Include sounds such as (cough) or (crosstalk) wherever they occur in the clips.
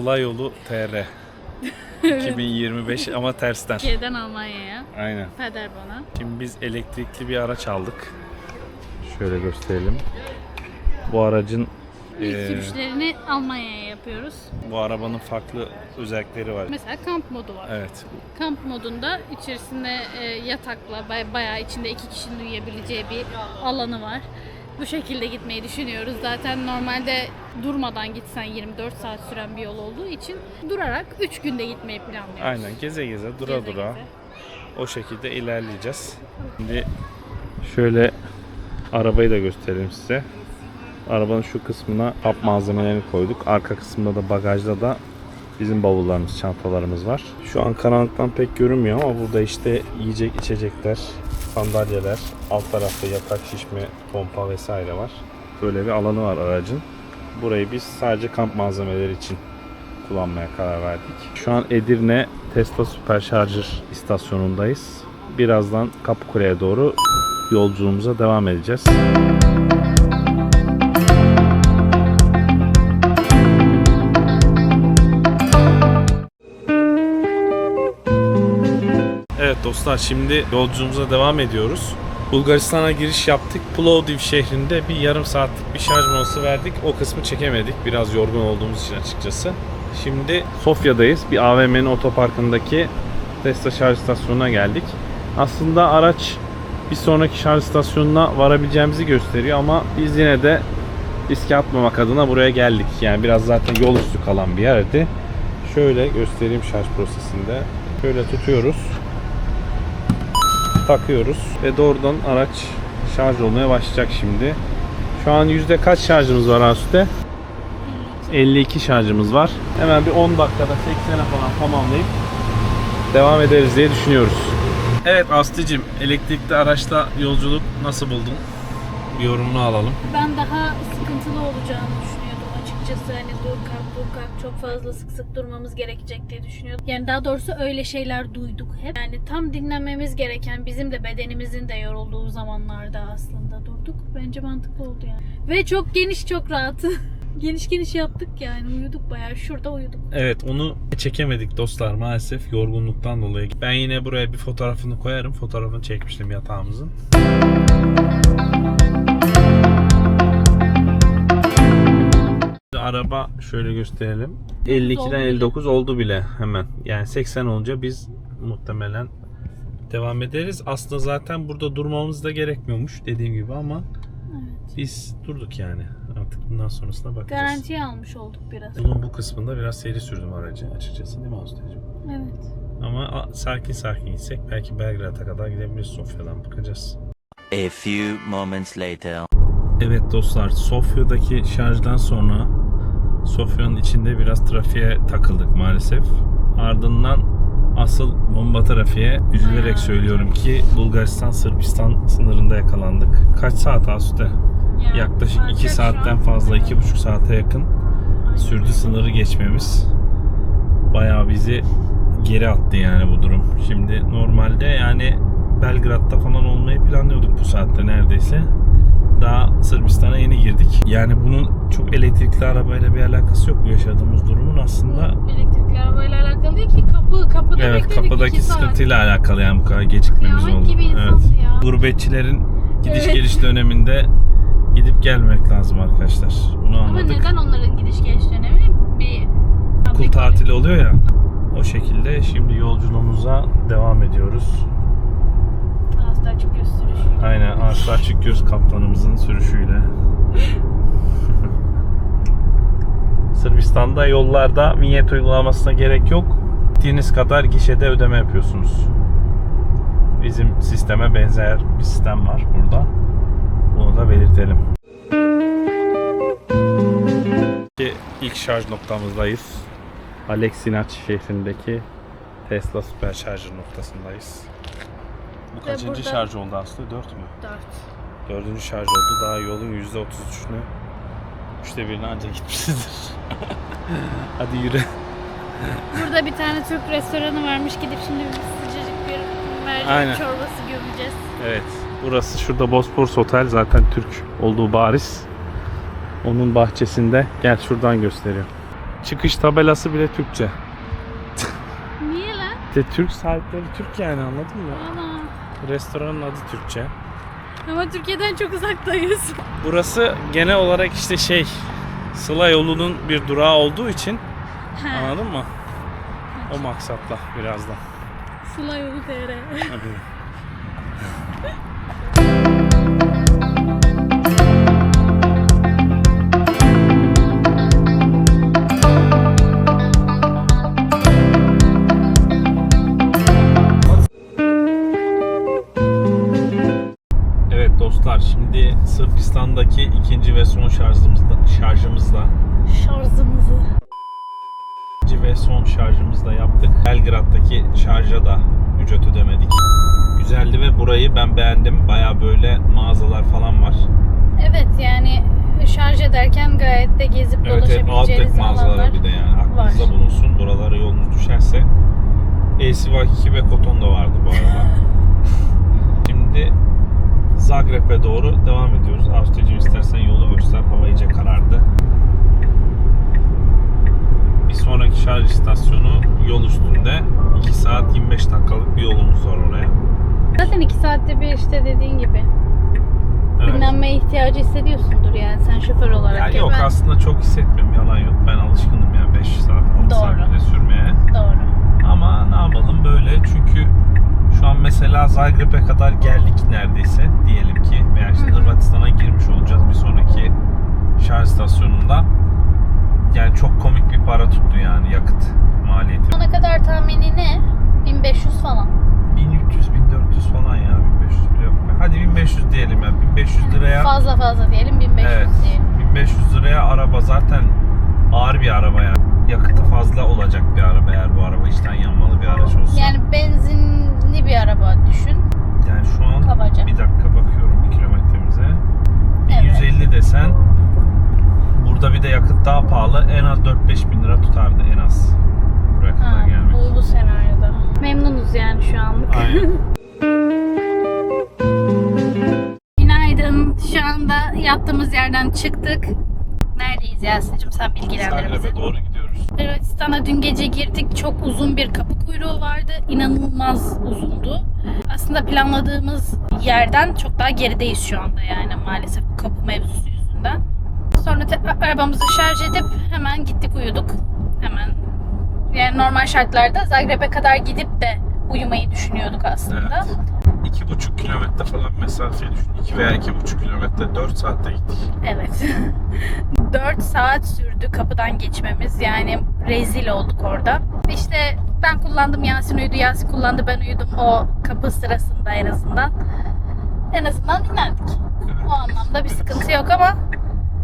Sıla yolu TR. 2025 ama tersten. Türkiye'den Almanya'ya. Aynen. Paderborn'a. Şimdi biz elektrikli bir araç aldık. Şöyle gösterelim. Bu aracın İlk sürüşlerini Almanya'ya yapıyoruz. bu arabanın farklı özellikleri var. Mesela kamp modu var. Evet. Kamp modunda içerisinde e, yatakla bay- bayağı içinde iki kişinin uyuyabileceği bir alanı var. Bu şekilde gitmeyi düşünüyoruz. Zaten normalde durmadan gitsen 24 saat süren bir yol olduğu için durarak 3 günde gitmeyi planlıyoruz. Aynen geze geze dura Geze dura geze. o şekilde ilerleyeceğiz. Şimdi şöyle arabayı da göstereyim size. Arabanın şu kısmına kap malzemelerini koyduk. Arka kısmında da bagajda da bizim bavullarımız, çantalarımız var. Şu an karanlıktan pek görünmüyor ama burada işte yiyecek, içecekler, sandalyeler, alt tarafta yatak, şişme, pompa vesaire var. Böyle bir alanı var aracın. Burayı biz sadece kamp malzemeleri için kullanmaya karar verdik. Şu an Edirne Tesla Supercharger istasyonundayız. Birazdan Kapıkule'ye doğru yolculuğumuza devam edeceğiz. Dostlar şimdi yolculuğumuza devam ediyoruz. Bulgaristan'a giriş yaptık. Plovdiv şehrinde bir yarım saatlik bir şarj molası verdik. O kısmı çekemedik. Biraz yorgun olduğumuz için açıkçası. Şimdi Sofya'dayız. Bir AVM'nin otoparkındaki Tesla şarj istasyonuna geldik. Aslında araç bir sonraki şarj istasyonuna varabileceğimizi gösteriyor ama biz yine de riske atmamak adına buraya geldik. Yani biraz zaten yol üstü kalan bir yerdi. Şöyle göstereyim şarj prosesinde. Şöyle tutuyoruz takıyoruz ve doğrudan araç şarj olmaya başlayacak şimdi. Şu an yüzde kaç şarjımız var Asude? 52 şarjımız var. Hemen bir 10 dakikada 80'e falan tamamlayıp devam ederiz diye düşünüyoruz. Evet Aslı'cığım elektrikli araçta yolculuk nasıl buldun? Bir yorumunu alalım. Ben daha sıkıntılı olacağını düşünüyordum açıkçası. Hani dur kalk dur kalk çok fazla sık sık durmamız gerekecek diye düşünüyordum. Yani daha doğrusu öyle şeyler duyduk hep. Yani tam dinlenmemiz gereken bizim de bedenimizin de yorulduğu zamanlarda aslında durduk. Bence mantıklı oldu yani. Ve çok geniş çok rahat. (laughs) geniş geniş yaptık yani uyuduk bayağı şurada uyuduk. Evet onu çekemedik dostlar maalesef yorgunluktan dolayı. Ben yine buraya bir fotoğrafını koyarım. Fotoğrafını çekmiştim yatağımızın. Araba şöyle gösterelim. 52'den 59 oldu bile hemen. Yani 80 olunca biz muhtemelen devam ederiz. Aslında zaten burada durmamız da gerekmiyormuş dediğim gibi ama Evet. biz durduk yani. Artık bundan sonrasına bakacağız. Garantiye almış olduk biraz. Bunun bu kısmında biraz seri sürdüm aracı açıkçası değil mi Ağustos'cum? Evet. Ama a- sakin sakin gitsek belki Belgrad'a kadar gidebiliriz Sofya'dan bakacağız. A few moments later. Evet dostlar Sofya'daki şarjdan sonra Sofya'nın içinde biraz trafiğe takıldık maalesef. Ardından asıl bomba trafiğe üzülerek söylüyorum ki Bulgaristan Sırbistan sınırında yakalandık. Kaç saat Asude? Ya, Yaklaşık fark 2 yok şu saatten fazla 2,5 saate yakın sürdü sınırı geçmemiz. Bayağı bizi geri attı yani bu durum. Şimdi normalde yani Belgrad'da falan olmayı planlıyorduk bu saatte neredeyse. Daha Sırbistan'a yeni girdik. Yani bunun çok elektrikli arabayla bir alakası yok bu yaşadığımız durumun aslında. Elektrikli arabayla alakalı değil ki kapı kapıda Evet kapıdaki iki saat. sıkıntıyla alakalı yani bu kadar gecikmemiz Ya, oldu. insandı Evet. ya? Gurbetçilerin gidiş Evet. geliş döneminde gidip gelmek lazım arkadaşlar. Bunu Ama anladık. neden onların gidiş geliş dönemi bir okul tatili oluyor ya. O şekilde şimdi yolculuğumuza devam ediyoruz. Hasta açık gösteriş. Aynen Arslan Açıkgöz kaptanımızın sürüşüyle. (laughs) Sırbistan'da yollarda vinyet uygulamasına gerek yok. Gittiğiniz kadar gişede ödeme yapıyorsunuz. Bizim sisteme benzer bir sistem var burada. Bunu da belirtelim. İlk şarj noktamızdayız. Aleksinaç şehrindeki Tesla Supercharger noktasındayız. Bu kaçıncı burada- şarj oldu aslında? 4 mü? Dört. Dördüncü şarj oldu. Daha yolun yüzde otuz üçünü üçte birine ancak gitmişizdir. (laughs) Hadi yürü. Burada bir tane Türk restoranı varmış. Gidip şimdi bir sıcacık bir mercimek Aynen. çorbası gömeceğiz. Evet. Burası şurada Bosporus Otel. Zaten Türk olduğu bariz. Onun bahçesinde. Gel şuradan gösteriyor. çıkış tabelası bile Türkçe. De Türk sahipleri Türk yani anladın mı? Ana. Restoranın adı Türkçe. Ama Türkiye'den çok uzaktayız. (laughs) Burası genel olarak işte şey Sıla yolunun bir durağı olduğu için anladın mı? O maksatla birazdan. Sıla yolu TR. Dostlar şimdi Sırbistan'daki ikinci ve son şarjımızda şarjımızda Şarjımızı. ikinci ve son şarjımızı da yaptık. Belgrad'daki şarja da ücret ödemedik. Güzeldi ve burayı ben beğendim. Baya böyle mağazalar falan var. Evet yani şarj ederken gayet de gezip Evet evet dolaşabileceğiniz mağazaları alanlar. bir de yani aklınızda var. bulunsun. Buralara yolunuz düşerse. AC2 ve Koton da vardı bu arada. (laughs) Şimdi Zagreb'e doğru devam ediyoruz. Ağustos'cum istersen yolu göster. Hava iyice karardı. Bir sonraki şarj istasyonu yol üstünde. 2 saat 25 dakikalık bir yolumuz var oraya. Zaten iki saatte bir işte dediğin gibi. Evet. Dinlenmeye ihtiyacı hissediyorsundur yani sen şoför olarak. Ya ya yok ben- aslında çok hissetmiyorum. Yalan yok. Ben alışkınım ya 5 saat 6 saat bile sürmeye. Doğru. Ama ne yapalım böyle çünkü şu an mesela Zagreb'e kadar geldik neredeyse diyelim ki veya işte Hı hı. Hırvatistan'a girmiş olacağız bir sonraki şarj istasyonunda. Yani çok komik bir para tuttu yani yakıt maliyeti. Ona kadar tahmini ne? 1500 falan. 1300 1400 falan ya 1500 bile yok. Hadi 1500 diyelim ya 1500 liraya Fazla fazla diyelim 1500 Evet. diyelim. 1500 liraya araba zaten ağır bir araba yani. Yakıtı fazla olacak bir araba eğer bu araba içten yanmalı bir araç olsa. Yani benzinli bir araba düşün. Yani şu an Kabaca. bir dakika bakıyorum bir kilometremize. Evet. 150 desen burada bir de yakıt daha pahalı. En az 4-5 bin lira tutardı en az. Buraya kadar Ha, gelmek. bu, bu senaryoda. Memnunuz yani şu anlık. Aynen. (laughs) Günaydın. Şu anda yattığımız yerden çıktık. Neredeyiz Yasin'cim sen bilgilendir bizi. Zagreb'e doğru gidiyoruz. Hırvatistan'a dün gece girdik. Çok uzun bir kapı kuyruğu vardı. İnanılmaz uzundu. Aslında planladığımız yerden çok daha gerideyiz şu anda yani maalesef bu kapı mevzusu yüzünden. Sonra tekrar arabamızı şarj edip hemen gittik uyuduk. Hemen. Yani normal şartlarda Zagreb'e kadar gidip de uyumayı düşünüyorduk aslında. Evet. 2,5 kilometre falan mesafe düşün. 2 veya 2,5 kilometre 4 saatte gittik. Evet. (laughs) 4 saat sürdü kapıdan geçmemiz. Yani rezil olduk orada. İşte ben kullandım Yasin uyudu, Yasin kullandı ben uyudum o kapı sırasında en azından. En azından dinlendik. O anlamda bir sıkıntı yok ama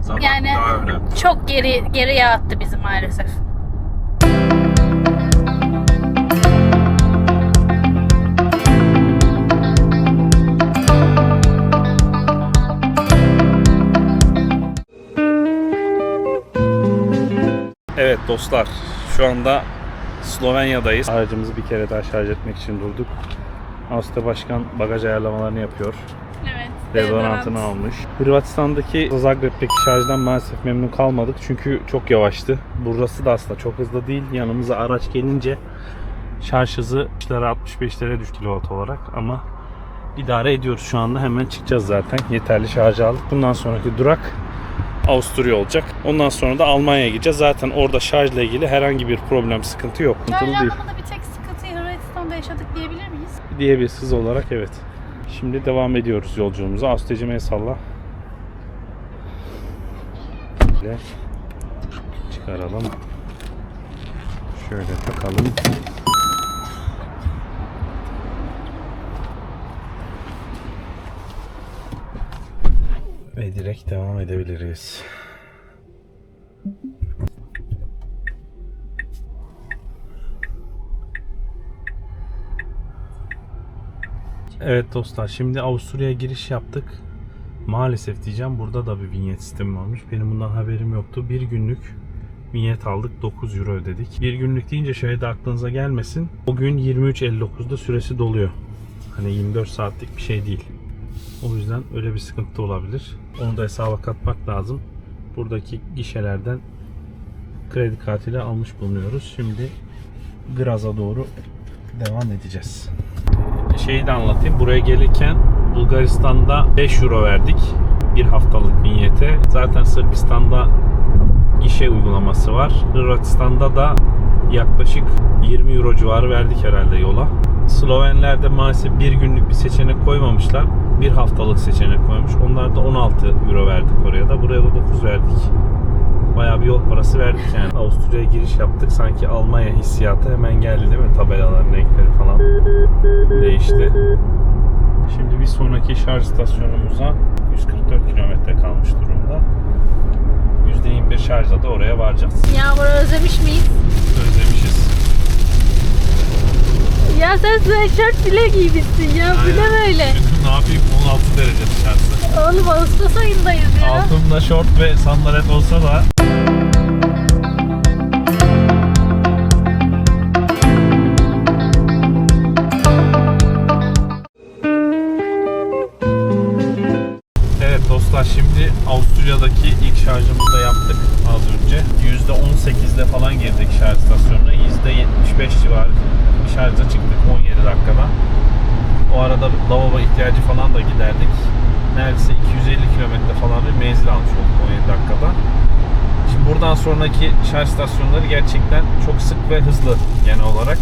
Zaman Yani- daha önemli. çok geri geriye attı bizi maalesef. Evet dostlar şu anda Slovenya'dayız. Aracımızı bir kere daha şarj etmek için durduk. Aslı Başkan bagaj ayarlamalarını yapıyor. Evet. Deodorantını almış. Hırvatistan'daki Zagreb'deki şarjdan maalesef memnun kalmadık çünkü çok yavaştı. Burası da aslında çok hızlı değil. Yanımıza araç gelince şarj hızı 60'lara 65'lere düştü kilowatt olarak ama idare ediyoruz şu anda. Hemen çıkacağız zaten. Yeterli şarjı aldık. Bundan sonraki durak Avusturya olacak. Ondan sonra da Almanya'ya gideceğiz. Zaten orada şarjla ilgili herhangi bir problem, sıkıntı yok. Şarj değil. anlamında bir tek sıkıntıyı Hırvatistan'da yaşadık diyebilir miyiz? diye bir hız olarak evet. Şimdi devam ediyoruz yolculuğumuza. Astecim el salla. Şöyle çıkaralım. Şöyle takalım. Ve direkt devam edebiliriz. Evet dostlar şimdi Avusturya'ya giriş yaptık. Maalesef diyeceğim burada da bir vinyet sistemi varmış. Benim bundan haberim yoktu. Bir günlük vinyet aldık 9 euro ödedik. Bir günlük deyince şöyle de aklınıza gelmesin. O gün 23.59'da süresi doluyor. Hani 24 saatlik bir şey değil. O yüzden öyle bir sıkıntı olabilir. Onu da hesaba katmak lazım. Buradaki gişelerden kredi kartıyla almış bulunuyoruz. Şimdi Graz'a doğru devam edeceğiz. Şeyi de anlatayım. Buraya gelirken Bulgaristan'da 5 euro verdik. Bir haftalık vinyete. Zaten Sırbistan'da işe uygulaması var. Hırvatistan'da da yaklaşık 20 euro civarı verdik herhalde yola. Slovenler'de maalesef bir günlük bir seçenek koymamışlar. Bir haftalık seçenek koymuş. Onlar da 16 euro verdik oraya da. Buraya da 9 verdik. Bayağı bir yol parası verdik yani. Avusturya'ya giriş yaptık. Sanki Almanya hissiyatı hemen geldi değil mi? Tabelaların renkleri falan değişti. Şimdi bir sonraki şarj istasyonumuza 144 kilometre kalmış durumda. %21 şarjla da oraya varacağız. Yağmur özlemiş miyiz? Özlemişiz. Ya sen sweatshirt bile giymişsin ya. Bu ne böyle? ne yapayım 16 derece dışarısı. Oğlum Ağustos ayındayız ya. Altımda şort ve sandalet olsa da Evet dostlar şimdi Avusturya'daki ilk şarjımızı da yaptık az önce. %18'de falan girdik şarj istasyonuna. %75 civarı şarja çıktık 17 dakikada. O arada lavabo ihtiyacı falan da giderdik. Neredeyse 250 kilometre falan bir menzil almış olduk 17 dakikada. Şimdi buradan sonraki şarj istasyonları gerçekten çok sık ve hızlı genel olarak.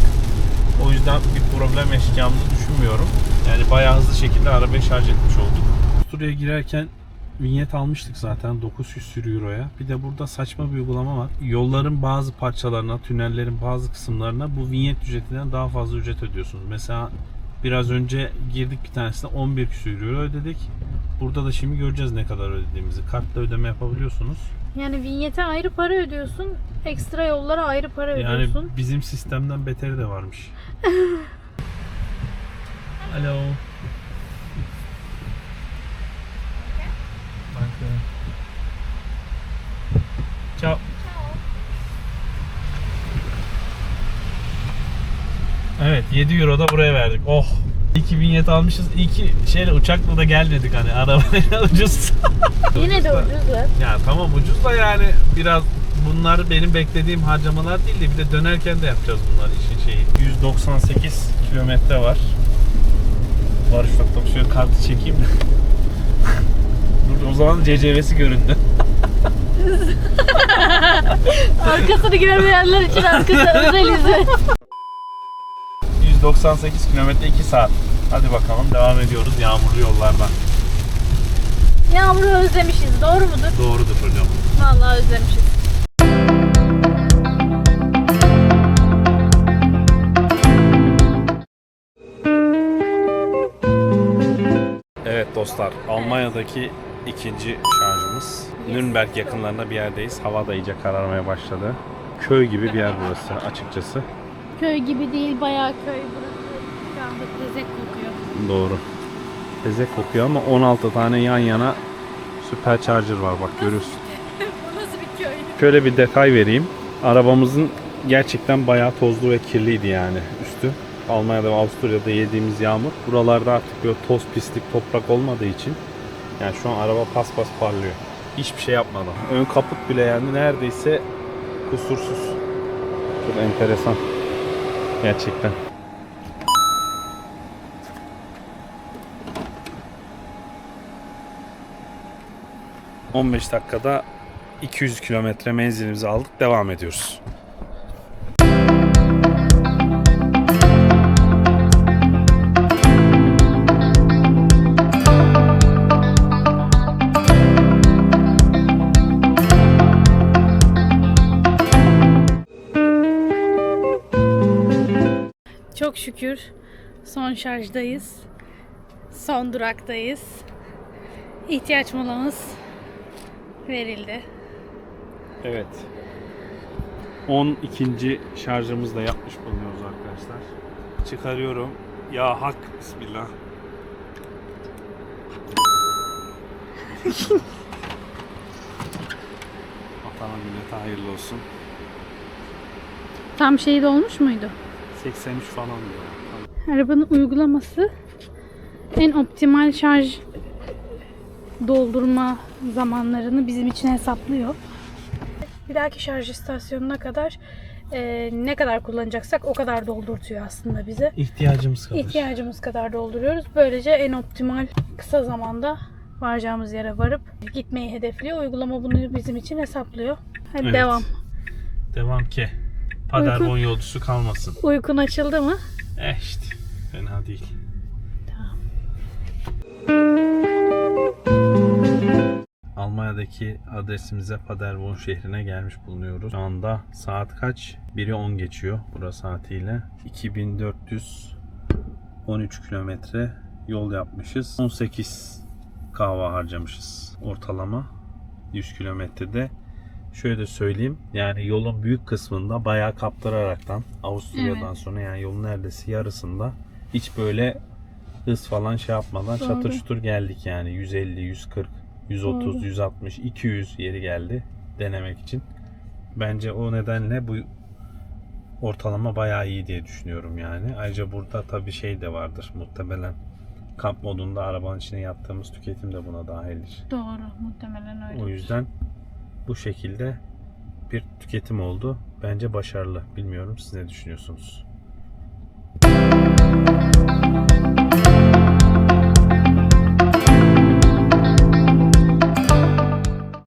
O yüzden bir problem yaşayacağımızı düşünmüyorum. Yani bayağı hızlı şekilde arabayı şarj etmiş olduk. Avusturya'ya girerken vinyet almıştık zaten 900 sürü euroya. Bir de burada saçma bir uygulama var. Yolların bazı parçalarına, tünellerin bazı kısımlarına bu vinyet ücretinden daha fazla ücret ödüyorsunuz. Mesela biraz önce girdik bir tanesine 11 küsür euro ödedik. Burada da şimdi göreceğiz ne kadar ödediğimizi. Kartla ödeme yapabiliyorsunuz. Yani vinyete ayrı para ödüyorsun. Ekstra yollara ayrı para Yani ödüyorsun. bizim sistemden beteri de varmış. (laughs) Alo. 7 euro da buraya verdik. Oh. 2000 almışız. İyi ki şeyle uçakla da gelmedik hani (laughs) arabayla ucuz. Yine de ucuz lan. Ya tamam ucuz da yani biraz bunlar benim beklediğim harcamalar değil de bir de dönerken de yapacağız bunlar işin şeyi. 198 kilometre var. Barış noktam şöyle kartı çekeyim de. (laughs) Dur o zaman CCV'si göründü. (laughs) Arkasını görmeyenler için arkası özel izle. 198 kilometre 2 saat. Hadi bakalım devam ediyoruz yağmurlu yollardan. Yağmuru özlemişiz. Doğru mudur? Doğrudur hocam. Vallahi özlemişiz. Evet dostlar, Almanya'daki ikinci şarjımız. Nürnberg yakınlarında bir yerdeyiz. Hava da iyice kararmaya başladı. Köy gibi bir yer burası açıkçası. Köy gibi değil bayağı köy burası. Şu anda tezek kokuyor. Doğru. Tezek kokuyor ama 16 tane yan yana süper charger var bak görüyorsun. Bu nasıl bir köy? Şöyle bir detay vereyim. Arabamızın gerçekten bayağı tozlu ve kirliydi yani üstü. Almanya'da ve Avusturya'da yediğimiz yağmur. Buralarda artık böyle toz, pislik, toprak olmadığı için yani şu an araba paspas parlıyor. Hiçbir şey yapmadan. Ön kaput bile yani neredeyse kusursuz. Çok enteresan. Gerçekten. ...15 dakikada 200 kilometre menzilimizi aldık. Devam ediyoruz. Şükür son şarjdayız. Son duraktayız. İhtiyaç molamız verildi. Evet. 12. şarjımızı da yapmış bulunuyoruz arkadaşlar. Çıkarıyorum. Ya hak bismillah. (laughs) Vatana millete hayırlı olsun. Tam şey olmuş muydu? 83 falan diyor. Arabanın uygulaması en optimal şarj doldurma zamanlarını bizim için hesaplıyor. Bir dahaki şarj istasyonuna kadar e, ne kadar kullanacaksak o kadar doldurtuyor aslında bize. İhtiyacımız kadar. İhtiyacımız kadar dolduruyoruz. Böylece en optimal kısa zamanda varacağımız yere varıp gitmeyi hedefliyor. Uygulama bunu bizim için hesaplıyor. Hadi Evet. devam. Devam ki. Paderborn yolcusu kalmasın. Uykun açıldı mı? Eh işte. Fena değil. Almanya'daki adresimize Paderborn şehrine gelmiş bulunuyoruz. Şu anda saat kaç? 1'i 10 geçiyor bura saatiyle. 2413 kilometre yol yapmışız. 18 kahve harcamışız ortalama 100 kilometrede. Şöyle söyleyeyim yani yolun büyük kısmında bayağı kaptıraraktan Avusturya'dan Evet. sonra yani yolun neredeyse yarısında hiç böyle hız falan şey yapmadan Doğru. çatır çutur geldik yani 150, 140, 130, Doğru. 160, 200 yeri geldi denemek için. Bence o nedenle bu ortalama bayağı iyi diye düşünüyorum yani. Ayrıca burada tabii şey de vardır muhtemelen kamp modunda arabanın içine yaptığımız tüketim de buna dahildir. Doğru. Muhtemelen öyle. O yüzden bu şekilde bir tüketim oldu. Bence başarılı. Bilmiyorum siz ne düşünüyorsunuz? Müzik